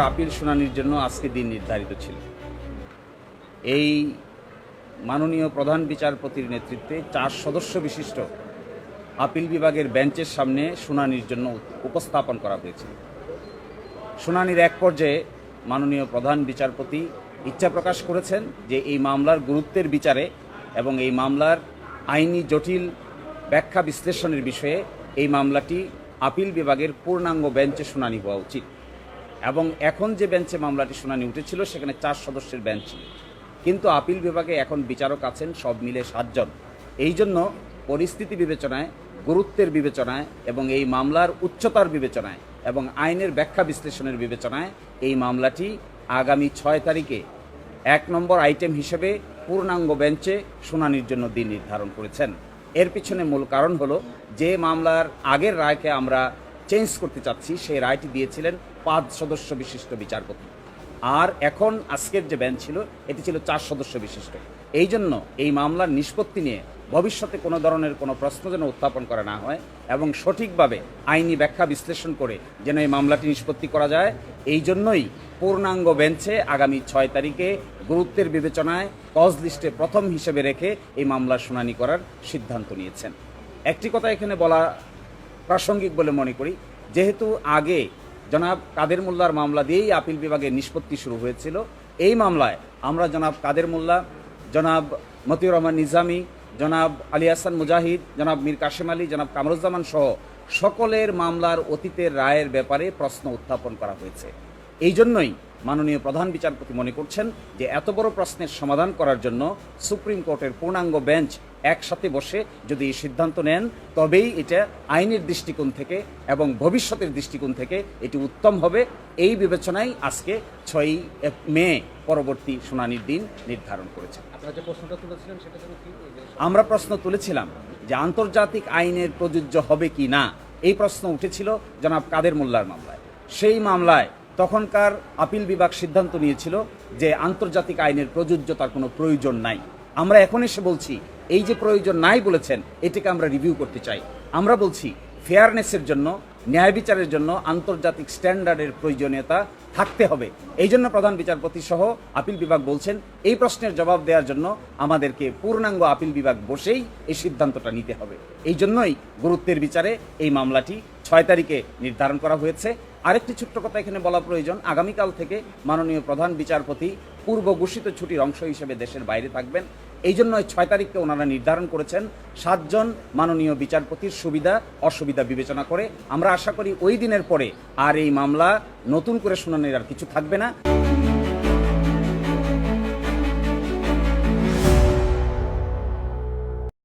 Appeal শুনানির জন্য আজকে দিন নির্ধারিত ছিল। এই মাননীয় প্রধান বিচারপতির নেতৃত্বে চার সদস্য বিশিষ্ট আপিল বিভাগের বেঞ্চের সামনে শুনানির জন্য উপস্থাপন করা হয়েছিল। শুনানির এক পর্যায়ে মাননীয় প্রধান বিচারপতি ইচ্ছা প্রকাশ করেছেন যে এই মামলার গুরুত্বের বিচারে এবং এই মামলার আইনি জটিল ব্যাখ্যা বিশ্লেষণের বিষয়ে এই মামলাটি আপিল বিভাগের পূর্ণাঙ্গ বেঞ্চে শুনানি হওয়া উচিত। এবং এখন যে বেঞ্চে মামলাটি শুনানি উঠেছিল, সেখানে চার সদস্যের বেঞ্চ কিন্তু আপিল বিভাগে এখন বিচারক আছেন সব মিলে সাতজন। এই জন্য পরিস্থিতি বিবেচনায়, গুরুত্বের বিবেচনায় এবং এই মামলার উচ্চতার বিবেচনায় এবং আইনের ব্যাখ্যা বিশ্লেষণের বিবেচনায় এই মামলাটি আগামী ছয় তারিখে এক নম্বর আইটেম হিসেবে পূর্ণাঙ্গ বেঞ্চে শুনানির জন্য দিন নির্ধারণ করেছেন। এর পিছনে মূল কারণ হলো, যে মামলার আগের রায়কে আমরা চেঞ্জ করতে চাচ্ছি, সেই রায়টি দিয়েছিলেন পাঁচ সদস্য বিশিষ্ট বিচারপতি। আর এখন আজকের যে বেঞ্চ ছিল, এটি ছিল চার সদস্য বিশিষ্ট। এই জন্য এই মামলার নিষ্পত্তি নিয়ে ভবিষ্যতে কোনো ধরনের কোনো প্রশ্ন যেন উত্থাপন করা না হয় এবং সঠিকভাবে আইনি ব্যাখ্যা বিশ্লেষণ করে যেন এই মামলাটি নিষ্পত্তি করা যায়, এই জন্যই পূর্ণাঙ্গ বেঞ্চে আগামী ছয় তারিখে গুরুত্বের বিবেচনায় কজ লিস্টে প্রথম হিসেবে রেখে এই মামলার শুনানি করার সিদ্ধান্ত নিয়েছেন। একটি কথা এখানে বলা প্রাসঙ্গিক বলে মনে করি। যেহেতু আগে জনাব কাদের মোল্লার মামলা দিয়েই আপিল বিভাগে নিষ্পত্তি শুরু হয়েছিল, এই মামলায় আমরা জনাব কাদের মোল্লা, জনাব মতিউর রহমান নিজামী, জনাব আলী হাসান মুজাহিদ, জনাব মীর কাশেম আলী, জনাব কামরুজ্জামান সহ সকলের মামলার অতীতের রায়ের ব্যাপারে প্রশ্ন উত্থাপন করা হয়েছে। এই জন্যই মাননীয় প্রধান বিচারপতি মনে করছেন যে এত বড় প্রশ্নের সমাধান করার জন্য সুপ্রিম কোর্টের পূর্ণাঙ্গ বেঞ্চ একসাথে বসে যদি এই সিদ্ধান্ত নেন তবেই এটা আইনের দৃষ্টিকোণ থেকে এবং ভবিষ্যতের দৃষ্টিকোণ থেকে এটি উত্তম হবে। এই বিবেচনায় আজকে ছয়ই মে পরবর্তী শুনানির দিন নির্ধারণ করেছে আমরা প্রশ্ন তুলেছিলাম যে আন্তর্জাতিক আইনের প্রযোজ্য হবে কি না? এই প্রশ্ন উঠেছিল জনাব কাদের মোল্লার মামলায়। সেই মামলায় তখনকার আপিল বিভাগ সিদ্ধান্ত নিয়েছিল যে আন্তর্জাতিক আইনের প্রযোজ্যতার কোনো প্রয়োজন নাই। আমরা এখন এসে বলছি, এই যে প্রয়োজন নাই বলেছেন, এটাকে আমরা রিভিউ করতে চাই। আমরা বলছি, ফেয়ারনেসের জন্য, ন্যায় বিচারের জন্য আন্তর্জাতিক স্ট্যান্ডার্ডের প্রয়োজনীয়তা থাকতে হবে। এই জন্য প্রধান বিচারপতি সহ আপিল বিভাগ বলছেন, এই প্রশ্নের জবাব দেওয়ার জন্য আমাদেরকে পূর্ণাঙ্গ আপিল বিভাগ বসেই এই সিদ্ধান্তটা নিতে হবে। এই জন্যই গুরুত্বের বিচারে এই মামলাটি ছয় তারিখে নির্ধারণ করা হয়েছে। আরেকটি ছোট্ট কথা এখানে বলা প্রয়োজন। আগামীকাল থেকে মাননীয় প্রধান বিচারপতি পূর্ব ঘোষিত ছুটির অংশ হিসেবে দেশের বাইরে থাকবেন। এই জন্য ছয় তারিখকে ওনারা নির্ধারণ করেছেন। সাতজন মাননীয় বিচারপতির সুবিধা, অসুবিধা বিবেচনা করে। আমরা আশা করি ওই দিনের পরে আর এই মামলা নতুন করে শুনানির আর কিছু থাকবে না।